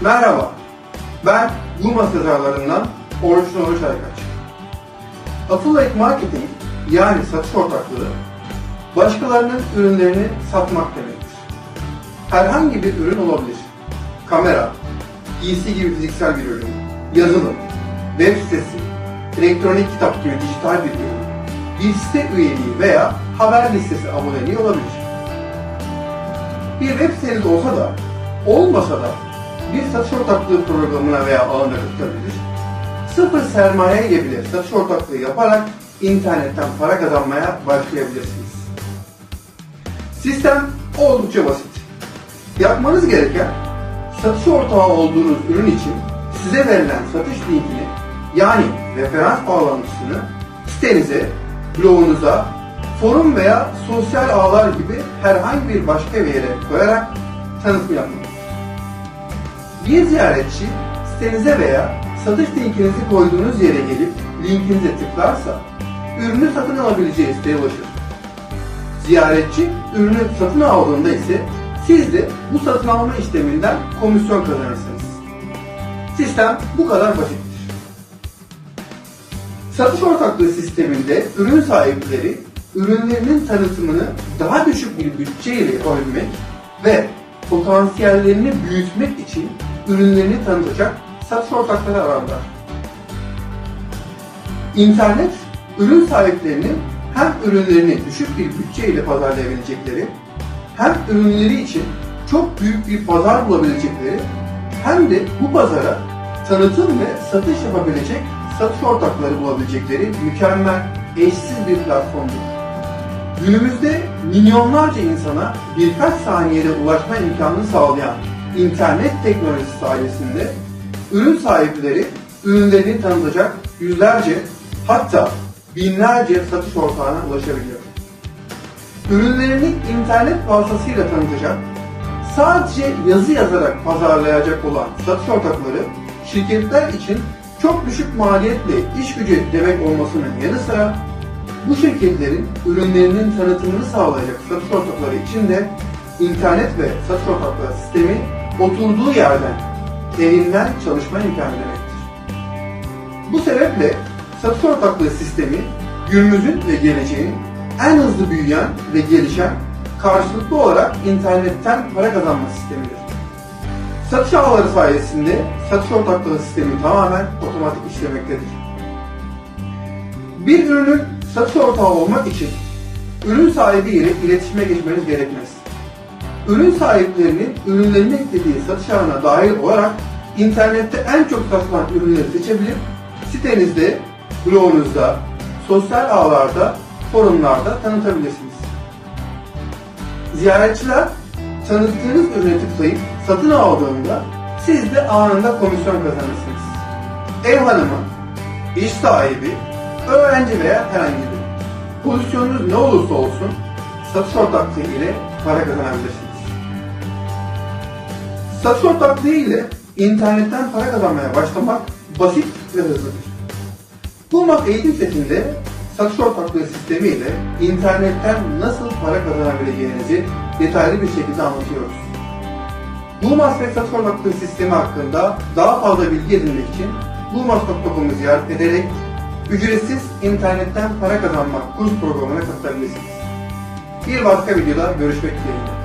Merhaba, ben Bulmas yazarlarından Oruç Nuri Çaykaç. Affiliate marketing yani satış ortaklığı, başkalarının ürünlerini satmak demektir. Herhangi bir ürün olabilir. Kamera, giysi gibi fiziksel bir ürün, yazılım, web sitesi, elektronik kitap gibi dijital bir ürün, bir site üyeliği veya haber listesi aboneliği olabilir. Bir web siteniz olsa da, olmasa da bir satış ortaklığı programına veya ağına katılabilir. Sıfır sermaye ile bile satış ortaklığı yaparak internetten para kazanmaya başlayabilirsiniz. Sistem oldukça basit. Yapmanız gereken satış ortağı olduğunuz ürün için size verilen satış linkini yani referans bağlantısını sitenize, blogunuza, forum veya sosyal ağlar gibi herhangi bir başka bir yere koyarak tanıtım yapmak. Bir ziyaretçi sitenize veya satış linkinizi koyduğunuz yere gelip linkinize tıklarsa ürünü satın alabileceği siteye ulaşır. Ziyaretçi ürünü satın aldığında ise siz de bu satın alma işleminden komisyon kazanırsınız. Sistem bu kadar basittir. Satış ortaklığı sisteminde ürün sahipleri ürünlerinin tanıtımını daha düşük bir bütçeyle yapabilmek ve potansiyellerini büyütmek için ürünlerini tanıtacak satış ortakları ararlar. İnternet, ürün sahiplerinin hem ürünlerini düşük bir bütçeyle pazarlayabilecekleri, hem ürünleri için çok büyük bir pazar bulabilecekleri, hem de bu pazara tanıtım ve satış yapabilecek satış ortakları bulabilecekleri mükemmel, eşsiz bir platformdur. Günümüzde milyonlarca insana birkaç saniyede ulaşma imkanını sağlayan internet teknolojisi sayesinde ürün sahipleri ürünlerini tanıtacak yüzlerce hatta binlerce satış ortağına ulaşabiliyor. Ürünlerini internet vasıtasıyla tanıtacak, sadece yazı yazarak pazarlayacak olan satış ortakları şirketler için çok düşük maliyetle iş gücü demek olmasının yanı sıra bu şirketlerin ürünlerinin tanıtımını sağlayacak satış ortakları için de internet ve satış ortaklığı sistemi oturduğu yerden, evinden çalışma imkanı demektir. Bu sebeple satış ortaklığı sistemi günümüzün ve geleceğin en hızlı büyüyen ve gelişen karşılıklı olarak internetten para kazanma sistemidir. Satış ağları sayesinde satış ortaklığı sistemi tamamen otomatik işlemektedir. Bir ürünün satış ortağı olmak için ürün sahibi ile iletişime geçmeniz gerekmez. Ürün sahiplerinin ürünlerini eklediği satış ağına dahil olarak internette en çok satılan ürünleri seçebilip sitenizde, blogunuzda, sosyal ağlarda, forumlarda tanıtabilirsiniz. Ziyaretçiler tanıttığınız ürüne tıklayıp satın aldığında siz de anında komisyon kazanırsınız. Ev hanımı, iş sahibi, öğrenci veya herhangi biri. Pozisyonunuz ne olursa olsun satış ortaklığı ile para kazanabilirsiniz. Satış ortaklığı ile internetten para kazanmaya başlamak basit ve hızlıdır. Bulmak eğitim setinde satış ortaklığı sistemi ile internetten nasıl para kazanabileceğinizi detaylı bir şekilde anlatıyoruz. Bulmas ve satış ortaklığı sistemi hakkında daha fazla bilgi edinmek için bulmas.com'u ziyaret ederek ücretsiz internetten para kazanmak kurs programına katılabilirsiniz. Bir başka videoda görüşmek dileğiyle.